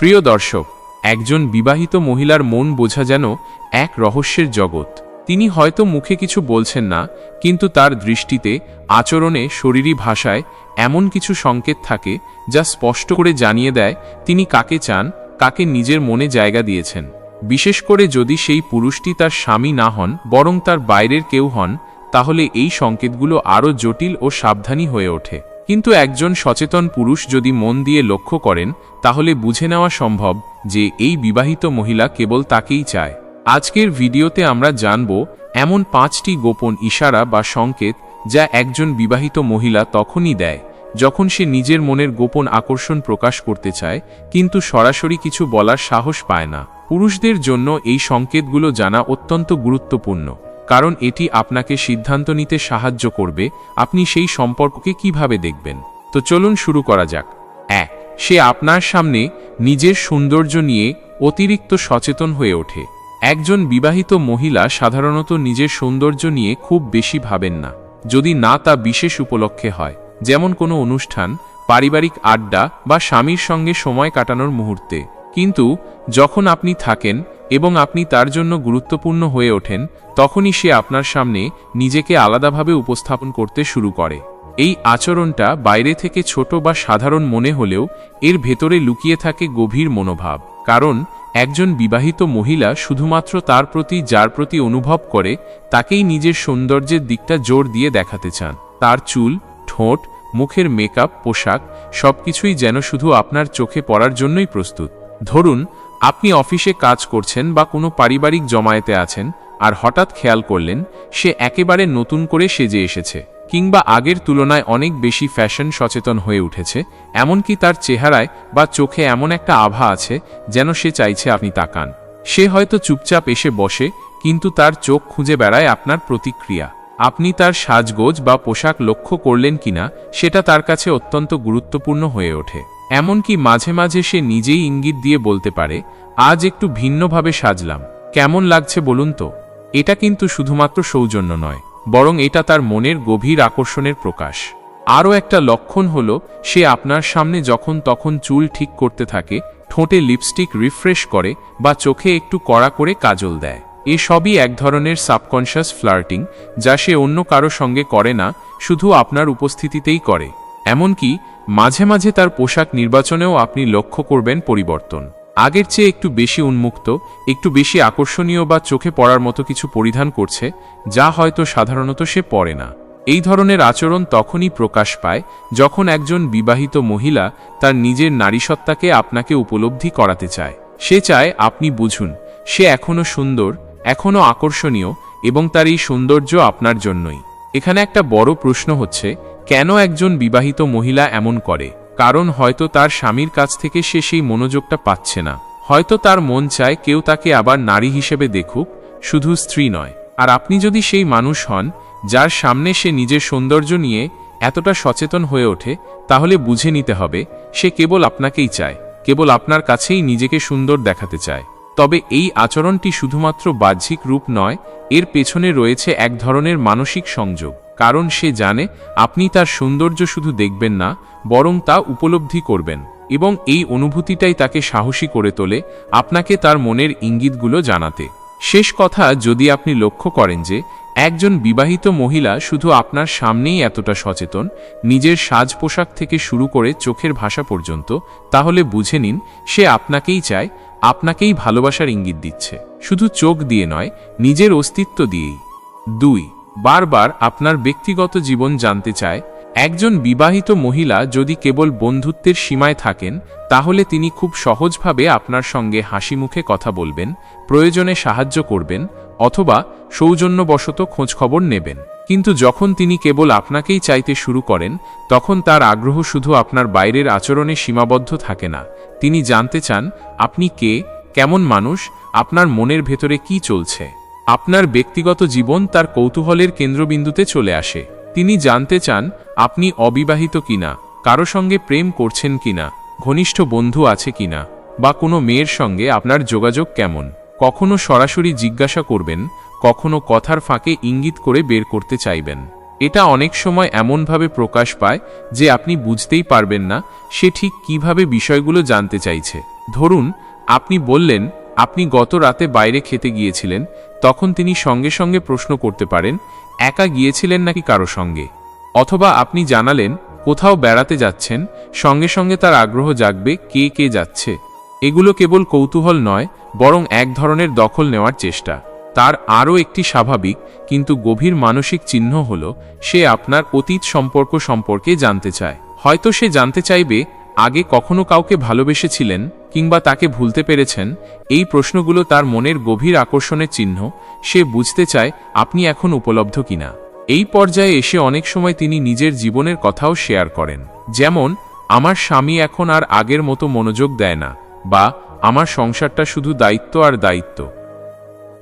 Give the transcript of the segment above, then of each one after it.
প্রিয় দর্শক, একজন বিবাহিত মহিলার মন বোঝা যেন এক রহস্যের জগৎ। তিনি হয়তো মুখে কিছু বলছেন না, কিন্তু তার দৃষ্টিতে, আচরণে, শরীরী ভাষায় এমন কিছু সংকেত থাকে যা স্পষ্ট করে জানিয়ে দেয় তিনি কাকে চান, কাকে নিজের মনে জায়গা দিয়েছেন। বিশেষ করে যদি সেই পুরুষটি তার স্বামী না হন, বরং তার বাইরের কেউ হন, তাহলে এই সংকেতগুলো আরও জটিল ও সাবধানী হয়ে ওঠে। কিন্তু একজন সচেতন পুরুষ যদি মন দিয়ে লক্ষ্য করেন, তাহলে বুঝে নেওয়া সম্ভব যে এই বিবাহিত মহিলা কেবল তাকেই চায়। আজকের ভিডিওতে আমরা জানব এমন পাঁচটি গোপন ইশারা বা সংকেত যা একজন বিবাহিত মহিলা তখনই দেয়, যখন সে নিজের মনের গোপন আকর্ষণ প্রকাশ করতে চায়, কিন্তু সরাসরি কিছু বলার সাহস পায় না। পুরুষদের জন্য এই সংকেতগুলো জানা অত্যন্ত গুরুত্বপূর্ণ। কারণ এটি আপনাকে সিদ্ধান্ত নিতে সাহায্য করবে, আপনি সেই সম্পর্ককে কীভাবে দেখবেন? তো চলুন শুরু করা যাক। এক, সে আপনার সামনে নিজের সৌন্দর্য নিয়ে অতিরিক্ত সচেতন হয়ে ওঠে। একজন বিবাহিত মহিলা সাধারণত নিজের সৌন্দর্য নিয়ে খুব বেশি ভাবেন না, যদি না তা বিশেষ উপলক্ষে হয়। যেমন কোনো অনুষ্ঠান, পারিবারিক আড্ডা বা স্বামীর সঙ্গে সময় কাটানোর মুহূর্তে। কিন্তু যখন আপনি থাকেন এবং আপনি তার জন্য গুরুত্বপূর্ণ হয়ে ওঠেন, তখনই সে আপনার সামনে নিজেকে আলাদাভাবে উপস্থাপন করতে শুরু করে। এই আচরণটা বাইরে থেকে ছোট বা সাধারণ মনে হলেও এর ভেতরে লুকিয়ে থাকে গভীর মনোভাব। কারণ, একজন বিবাহিত মহিলা শুধুমাত্র তার প্রতি যার প্রতি অনুভব করে, তাকেই নিজের সৌন্দর্যের দিকটা জোর দিয়ে দেখাতে চান। তার চুল, ঠোঁট, মুখের মেকআপ, পোশাক সবকিছুই যেন শুধু আপনার চোখে পড়ার জন্যই প্রস্তুত। ধরুন আপনি অফিসে কাজ করছেন বা কোনো পারিবারিক জমায়েতে আছেন আর হঠাৎ খেয়াল করলেন, সে একেবারে নতুন করে সেজে এসেছে, কিংবা আগের তুলনায় অনেক বেশি ফ্যাশন সচেতন হয়ে উঠেছে, এমনকি তার চেহারায় বা চোখে এমন একটা আভা আছে যেন সে চাইছে আপনি তাকান। সে হয়তো চুপচাপ এসে বসে, কিন্তু তার চোখ খুঁজে বেড়ায় আপনার প্রতিক্রিয়া। আপনি তার সাজগোজ বা পোশাক লক্ষ্য করলেন কিনা, সেটা তার কাছে অত্যন্ত গুরুত্বপূর্ণ হয়ে ওঠে। এমনকি মাঝে মাঝে সে নিজেই ইঙ্গিত দিয়ে বলতে পারে, আজ একটু ভিন্নভাবে সাজলাম। কেমন লাগছে বলুন তো? এটা কিন্তু শুধুমাত্র সৌজন্য নয়, বরং এটা তার মনের গভীর আকর্ষণের প্রকাশ। আরও একটা লক্ষণ হল, সে আপনার সামনে যখন তখন চুল ঠিক করতে থাকে, ঠোঁটে লিপস্টিক রিফ্রেশ করে বা চোখে একটু কড়া করে কাজল দেয়। এসবই এক ধরনের সাবকনশাস ফ্লার্টিং, যা সে অন্য কারও সঙ্গে করে না, শুধু আপনার উপস্থিতিতেই করে। এমনকি মাঝে মাঝে তার পোশাক নির্বাচনেও আপনি লক্ষ্য করবেন পরিবর্তন। আগের চেয়ে একটু বেশি উন্মুক্ত, একটু বেশি আকর্ষণীয় বা চোখে পড়ার মতো কিছু পরিধান করছে, যা হয়তো সাধারণত সে পরে না। এই ধরনের আচরণ তখনই প্রকাশ পায় যখন একজন বিবাহিত মহিলা তার নিজের নারীসত্তাকে আপনাকে উপলব্ধি করাতে চায়। সে চায়, আপনি বুঝুন, সে এখনও সুন্দর এখনও আকর্ষণীয় এবং তার এই সৌন্দর্য আপনার জন্যই। এখানে একটা বড় প্রশ্ন হচ্ছে কেন একজন বিবাহিত মহিলা এমন করে? কারণ হয়তো তার স্বামীর কাছ থেকে সে সেই মনোযোগটা পাচ্ছে না। হয়তো তার মন চায় কেউ তাকে আবার নারী হিসেবে দেখুক, শুধু স্ত্রী নয়। আর আপনি যদি সেই মানুষ হন, যার সামনে সে নিজের সৌন্দর্য নিয়ে এতটা সচেতন হয়ে ওঠে, তাহলে বুঝে নিতে হবে, সে কেবল আপনাকেই চায়, কেবল আপনার কাছেই নিজেকে সুন্দর দেখাতে চায়। তবে এই আচরণটি শুধুমাত্র বাহ্যিক রূপ নয়, এর পেছনে রয়েছে এক ধরনের মানসিক সংযোগ। কারণ সে জানে আপনি তার সৌন্দর্য শুধু দেখবেন না, বরং তা উপলব্ধি করবেন, এবং এই অনুভূতিটাই তাকে সাহসী করে তোলে আপনাকে তার মনের ইঙ্গিতগুলো জানাতে। শেষ কথা, যদি আপনি লক্ষ্য করেন যে একজন বিবাহিত মহিলা শুধু আপনার সামনেই এতটা সচেতন, নিজের সাজ পোশাক থেকে শুরু করে চোখের ভাষা পর্যন্ত, তাহলে বুঝে নিন সে আপনাকেই চায়, আপনাকেই ভালোবাসার ইঙ্গিত দিচ্ছে। শুধু চোখ দিয়ে নয়, নিজের অস্তিত্ব দিয়েই। দুই বারবার আপনার ব্যক্তিগত জীবন জানতে চায়, একজন বিবাহিত মহিলা যদি কেবল বন্ধুত্বের সীমায় থাকেন, তাহলে তিনি খুব সহজভাবে আপনার সঙ্গে হাসি মুখে কথা বলবেন, প্রয়োজনে সাহায্য করবেন, অথবা সৌজন্যবশত খোঁজখবর নেবেন। কিন্তু যখন তিনি কেবল আপনাকেই চাইতে শুরু করেন, তখন তার আগ্রহ শুধু আপনার বাইরের আচরণে সীমাবদ্ধ থাকে না। তিনি জানতে চান, আপনি কে, কেমন মানুষ, আপনার মনের ভেতরে কি চলছে। আপনার ব্যক্তিগত জীবন তার কৌতূহলের কেন্দ্রবিন্দুতে চলে আসে। তিনি জানতে চান, আপনি অবিবাহিত কিনা, কারও সঙ্গে প্রেম করছেন কিনা, ঘনিষ্ঠ বন্ধু আছে কিনা, বা কোনো মেয়ের সঙ্গে আপনার যোগাযোগ কেমন, কখনো সরাসরি জিজ্ঞাসা করবেন, কখনো কথার ফাঁকে ইঙ্গিত করে বের করতে চাইবেন। এটা অনেক সময় এমনভাবে প্রকাশ পায় যে আপনি বুঝতেই পারবেন না, সে ঠিক কীভাবে বিষয়গুলো জানতে চাইছে। ধরুন, আপনি বললেন আপনি গত রাতে বাইরে খেতে গিয়েছিলেন, তখন তিনি সঙ্গে সঙ্গে প্রশ্ন করতে পারেন, একা গিয়েছিলেন নাকি কারও সঙ্গে? অথবা আপনি জানালেন, কোথাও বেড়াতে যাচ্ছেন, সঙ্গে সঙ্গে তার আগ্রহ জাগবে, কে কে যাচ্ছে? এগুলো কেবল কৌতূহল নয়, বরং এক ধরনের দখল নেওয়ার চেষ্টা। তার আরও একটি স্বাভাবিক, কিন্তু গভীর মানসিক চিহ্ন হল, সে আপনার অতীত সম্পর্ক সম্পর্কে জানতে চায়। হয়তো সে জানতে চাইবে আগে কখনো কাউকে ভালোবেসেছিলেন কিংবা তাকে ভুলতে পেরেছেন, এই প্রশ্নগুলো তার মনের গভীর আকর্ষণের চিহ্ন, সে বুঝতে চায় আপনি এখন উপলব্ধ কিনা। এই পর্যায়ে এসে অনেক সময় তিনি নিজের জীবনের কথাও শেয়ার করেন, যেমন, আমার স্বামী এখন আর আগের মতো মনোযোগ দেয় না বা, আমার সংসারটা শুধু দায়িত্ব আর দায়িত্ব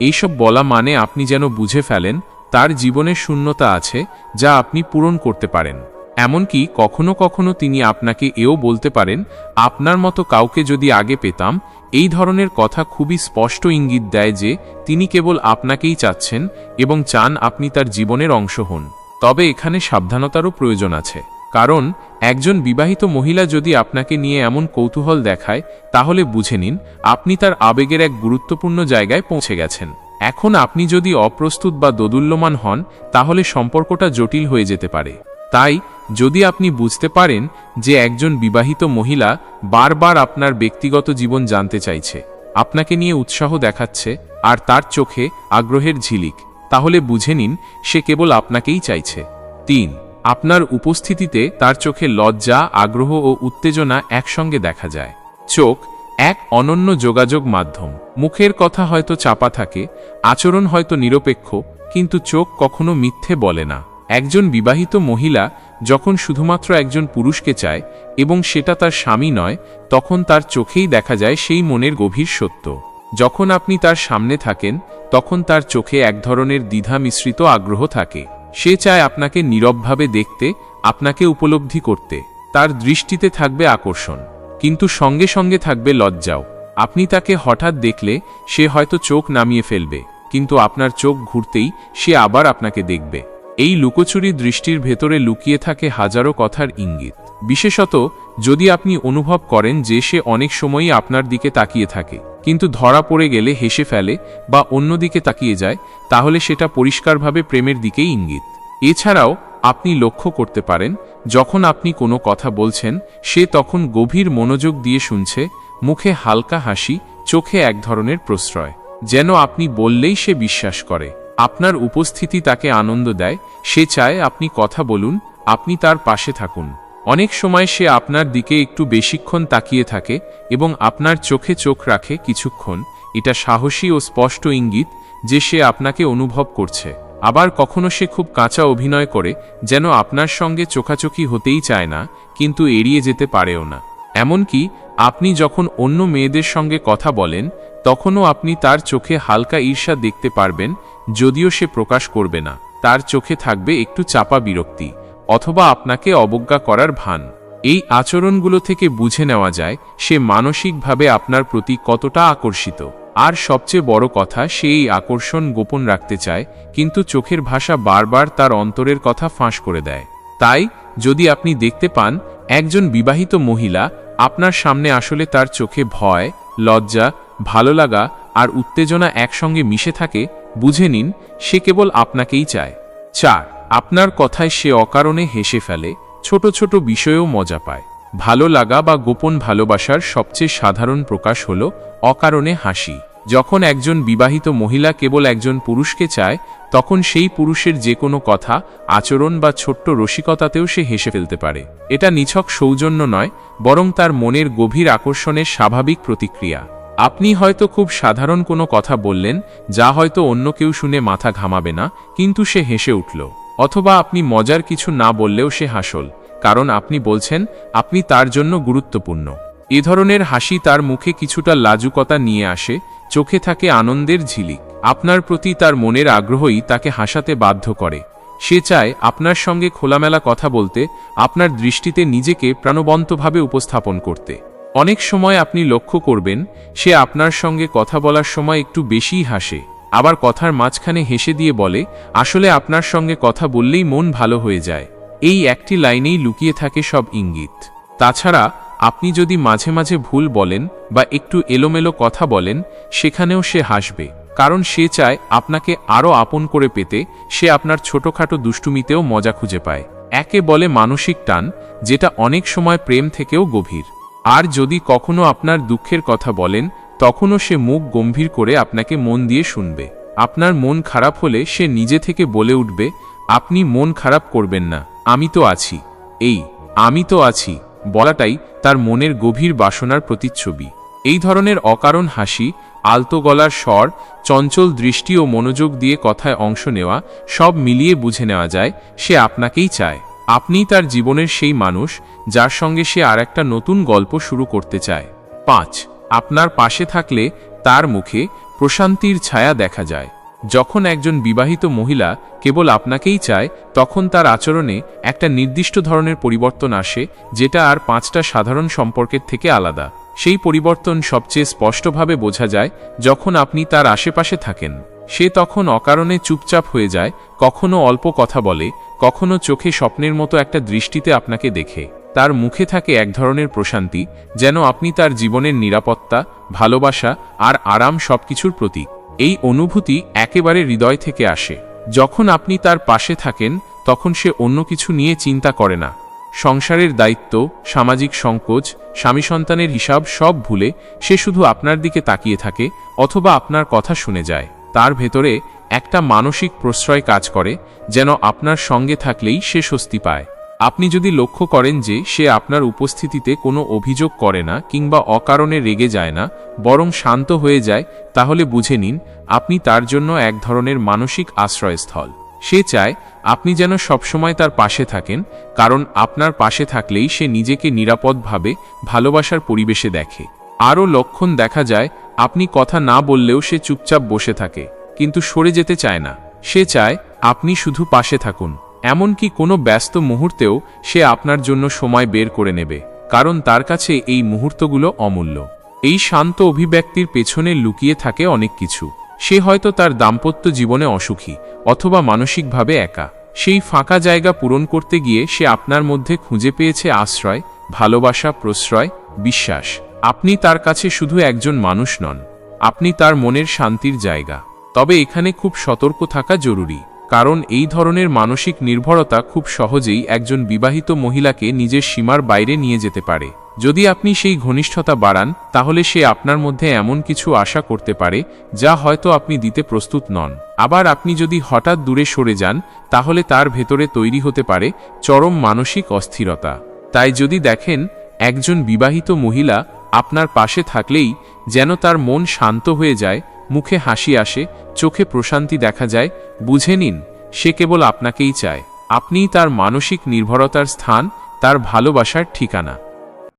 এইসব বলা মানে আপনি যেন বুঝে ফেলেন, তার জীবনে শূন্যতা আছে, যা আপনি পূরণ করতে পারেন। এমনকি কখনো কখনো তিনি আপনাকে এও বলতে পারেন, আপনার মতো কাউকে যদি আগে পেতাম, এই ধরনের কথা খুবই স্পষ্ট ইঙ্গিত দেয় যে তিনি কেবল আপনাকেই চাচ্ছেন এবং চান আপনি তার জীবনের অংশ হন। তবে এখানে সাবধানতারও প্রয়োজন আছে। কারণ, একজন বিবাহিত মহিলা যদি আপনাকে নিয়ে এমন কৌতূহল দেখায়, তাহলে বুঝে নিন, আপনি তার আবেগের এক গুরুত্বপূর্ণ জায়গায় পৌঁছে গেছেন। এখন আপনি যদি অপ্রস্তুত বা দোদুল্যমান হন, তাহলে সম্পর্কটা জটিল হয়ে যেতে পারে। তাই, যদি আপনি বুঝতে পারেন যে একজন বিবাহিত মহিলা বারবার আপনার ব্যক্তিগত জীবন জানতে চাইছে, আপনাকে নিয়ে উৎসাহ দেখাচ্ছে আর তার চোখে আগ্রহের ঝিলিক, তাহলে বুঝে নিন সে কেবল আপনাকেই চাইছে। তিন, আপনার উপস্থিতিতে তার চোখে লজ্জা, আগ্রহ ও উত্তেজনা একসঙ্গে দেখা যায়। চোখ, এক অনন্য যোগাযোগ মাধ্যম। মুখের কথা হয়তো চাপা থাকে, আচরণ হয়তো নিরপেক্ষ, কিন্তু চোখ কখনো মিথ্যে বলে না। একজন বিবাহিত মহিলা যখন শুধুমাত্র একজন পুরুষকে চায় এবং সেটা তার স্বামী নয়, তখন তার চোখেই দেখা যায় সেই মনের গভীর সত্য। যখন আপনি তার সামনে থাকেন, তখন তার চোখে এক ধরনের দ্বিধা মিশ্রিত আগ্রহ থাকে। সে চায় আপনাকে নীরবভাবে দেখতে, আপনাকে উপলব্ধি করতে। তার দৃষ্টিতে থাকবে আকর্ষণ। কিন্তু সঙ্গে সঙ্গে থাকবে লজ্জাও। আপনি তাকে হঠাৎ দেখলে, সে হয়তো চোখ নামিয়ে ফেলবে, কিন্তু আপনার চোখ ঘুরতেই সে আবার আপনাকে দেখবে। এই লুকোচুরি দৃষ্টির ভেতরে লুকিয়ে থাকে হাজারো কথার ইঙ্গিত। বিশেষত, যদি আপনি অনুভব করেন যে সে অনেক সময়ই আপনার দিকে তাকিয়ে থাকে, কিন্তু ধরা পড়ে গেলে হেসে ফেলে বা অন্যদিকে তাকিয়ে যায়, তাহলে সেটা পরিষ্কারভাবে প্রেমের দিকেই ইঙ্গিত। এছাড়াও, আপনি লক্ষ্য করতে পারেন, যখন আপনি কোনো কথা বলছেন, সে তখন গভীর মনোযোগ দিয়ে শুনছে, মুখে হালকা হাসি, চোখে এক ধরনের প্রশ্রয়, যেন আপনি বললেই সে বিশ্বাস করে। আপনার উপস্থিতি তাকে আনন্দ দেয়, সে চায় আপনি কথা বলুন, আপনি তার পাশে থাকুন। অনেক সময় সে আপনার দিকে একটু বেশিক্ষণ তাকিয়ে থাকে এবং আপনার চোখে চোখ রাখে কিছুক্ষণ, এটা সাহসী ও স্পষ্ট ইঙ্গিত যে সে আপনাকে অনুভব করছে। আবার কখনো সে খুব কাঁচা অভিনয় করে, যেন আপনার সঙ্গে চোখাচোখি হতেই চায় না, কিন্তু এড়িয়ে যেতে পারেও না। এমনকি আপনি যখন অন্য মেয়েদের সঙ্গে কথা বলেন, তখনও আপনি তার চোখে হালকা ঈর্ষা দেখতে পারবেন, যদিও সে প্রকাশ করবে না। তার চোখে থাকবে একটু চাপা বিরক্তি, অথবা আপনাকে অবজ্ঞা করার ভান। এই আচরণগুলো থেকে বুঝে নেওয়া যায়, সে মানসিকভাবে আপনার প্রতি কতটা আকর্ষিত। আর সবচেয়ে বড় কথা, সে এই আকর্ষণ গোপন রাখতে চায়, কিন্তু চোখের ভাষা বারবার তার অন্তরের কথা ফাঁস করে দেয়। তাই, যদি আপনি দেখতে পান, একজন বিবাহিত মহিলা আপনার সামনে আসলে তার চোখে ভয়, লজ্জা, ভালো লাগা আর উত্তেজনা একসঙ্গে মিশে থাকে, বুঝে নিন, সে কেবল আপনাকেই চায়। চার, আপনার কথায় সে অকারণে হেসে ফেলে, ছোট ছোট বিষয়েও মজা পায়। ভালো লাগা বা গোপন ভালোবাসার সবচেয়ে সাধারণ প্রকাশ হল অকারণে হাসি। যখন একজন বিবাহিত মহিলা কেবল একজন পুরুষকে চায়, তখন সেই পুরুষের যে কোনো কথা, আচরণ বা ছোট্ট রসিকতাতেও সে হেসে ফেলতে পারে। এটা নিছক সৌজন্য নয়, বরং তার মনের গভীর আকর্ষণের স্বাভাবিক প্রতিক্রিয়া। আপনি হয়তো খুব সাধারণ কোনো কথা বললেন, যা হয়তো অন্য কেউ শুনে মাথা ঘামাবে না, কিন্তু সে হেসে উঠল। অথবা আপনি মজার কিছু না বললেও সে হাসল, কারণ আপনি বলছেন, আপনি তার জন্য গুরুত্বপূর্ণ। এ ধরনের হাসি তার মুখে কিছুটা লাজুকতা নিয়ে আসে চোখে থাকে আনন্দের ঝিলিক। আপনার প্রতি তার মনের আগ্রহই তাকে হাসাতে বাধ্য করে। সে চায় আপনার সঙ্গে খোলামেলা কথা বলতে, আপনার দৃষ্টিতে নিজেকে প্রাণবন্তভাবে উপস্থাপন করতে। অনেক সময় আপনি লক্ষ্য করবেন, সে আপনার সঙ্গে কথা বলার সময় একটু বেশিই হাসে, আবার কথার মাঝখানে হেসে দিয়ে বলে, আসলে আপনার সঙ্গে কথা বললেই মন ভালো হয়ে যায়। এই একটি লাইনেই লুকিয়ে থাকে সব ইঙ্গিত। তাছাড়া আপনি যদি মাঝে মাঝে ভুল বলেন বা একটু এলোমেলো কথা বলেন, সেখানেও সে হাসবে। কারণ সে চায় আপনাকে আরও আপন করে পেতে সে আপনার ছোটখাটো দুষ্টুমিতেও মজা খুঁজে পায়। একে বলে মানসিক টান, যেটা অনেক সময় প্রেম থেকেও গভীর। আর যদি কখনো আপনার দুঃখের কথা বলেন, তখনও সে মুখ গম্ভীর করে আপনাকে মন দিয়ে শুনবে। আপনার মন খারাপ হলে সে নিজে থেকে বলে উঠবে, আপনি মন খারাপ করবেন না, আমি তো আছি। এই, আমি তো আছি। বলাটাই তার মনের গভীর বাসনার প্রতিচ্ছবি। এই ধরনের অকারণ হাসি, আলতো গলার স্বর, চঞ্চল দৃষ্টি ও মনোযোগ দিয়ে কথায় অংশ নেওয়া সব মিলিয়ে বুঝে নেওয়া যায়, সে আপনাকেই চায়। আপনিই তার জীবনের সেই মানুষ যার সঙ্গে সে আর একটা নতুন গল্প শুরু করতে চায়। পাঁচ, আপনার পাশে থাকলে তার মুখে প্রশান্তির ছায়া দেখা যায়। যখন একজন বিবাহিত মহিলা কেবল আপনাকেই চায়, তখন তার আচরণে একটা নির্দিষ্ট ধরনের পরিবর্তন আসে, যেটা আর পাঁচটা সাধারণ সম্পর্কের থেকে আলাদা। সেই পরিবর্তন সবচেয়ে স্পষ্টভাবে বোঝা যায় যখন আপনি তার আশেপাশে থাকেন। সে তখন অকারণে চুপচাপ হয়ে যায়, কখনো অল্প কথা বলে, কখনো চোখে স্বপ্নের মতো একটা দৃষ্টিতে আপনাকে দেখে। তার মুখে থাকে এক ধরনের প্রশান্তি, যেন আপনি তার জীবনের নিরাপত্তা, ভালোবাসা আর আরাম সবকিছুর প্রতীক। এই অনুভূতি একেবারে হৃদয় থেকে আসে। যখন আপনি তার পাশে থাকেন, তখন সে অন্য কিছু নিয়ে চিন্তা করে না। সংসারের দায়িত্ব, সামাজিক সংকোচ, স্বামী সন্তানের হিসাব সব ভুলে সে শুধু আপনার দিকে তাকিয়ে থাকে অথবা আপনার কথা শুনে যায়। তার ভেতরে একটা মানসিক প্রশ্রয় কাজ করে, যেন আপনার সঙ্গে থাকলেই সে স্বস্তি পায়। আপনি যদি লক্ষ্য করেন যে সে আপনার উপস্থিতিতে কোনো অভিযোগ করে না কিংবা অকারণে রেগে যায় না, বরং শান্ত হয়ে যায়, তাহলে বুঝে নিন, আপনি তার জন্য এক ধরনের মানসিক আশ্রয়স্থল। সে চায়, আপনি যেন সবসময় তার পাশে থাকেন, কারণ আপনার পাশে থাকলেই সে নিজেকে নিরাপদভাবে, ভালোবাসার পরিবেশে দেখে। আরও লক্ষণ দেখা যায়, আপনি কথা না বললেও সে চুপচাপ বসে থাকে, কিন্তু সরে যেতে চায় না। সে চায়, আপনি শুধু পাশে থাকুন। এমনকি কোনো ব্যস্ত মুহূর্তেও সে আপনার জন্য সময় বের করে নেবে, কারণ তার কাছে এই মুহূর্তগুলো অমূল্য। এই শান্ত অভিব্যক্তির পেছনে লুকিয়ে থাকে অনেক কিছু। সে হয়তো তার দাম্পত্য জীবনে অসুখী, অথবা মানসিকভাবে একা। সেই ফাঁকা জায়গা পূরণ করতে গিয়ে সে আপনার মধ্যে খুঁজে পেয়েছে আশ্রয়, ভালোবাসা, প্রশ্রয়, বিশ্বাস। আপনি তার কাছে শুধু একজন মানুষ নন। আপনি তার মনের শান্তির জায়গা। তবে এখানে খুব সতর্ক থাকা জরুরি। কারণ এই ধরনের মানসিক নির্ভরতা খুব সহজেই একজন বিবাহিত মহিলাকে নিজের সীমার বাইরে নিয়ে যেতে পারে। যদি আপনি সেই ঘনিষ্ঠতা বাড়ান, তাহলে সে আপনার মধ্যে এমন কিছু আশা করতে পারে, যা হয়তো আপনি দিতে প্রস্তুত নন। আবার আপনি যদি হঠাৎ দূরে সরে যান, তাহলে তার ভেতরে তৈরি হতে পারে চরম মানসিক অস্থিরতা। তাই যদি দেখেন, একজন বিবাহিত মহিলা আপনার পাশে থাকলেই যেন তার মন শান্ত হয়ে যায় মুখে হাসি আসে, চোখে প্রশান্তি দেখা যায়, বুঝে নিন, সে কেবল আপনাকেই চায়। আপনিই তার মানসিক নির্ভরতার স্থান, তার ভালোবাসার ঠিকানা।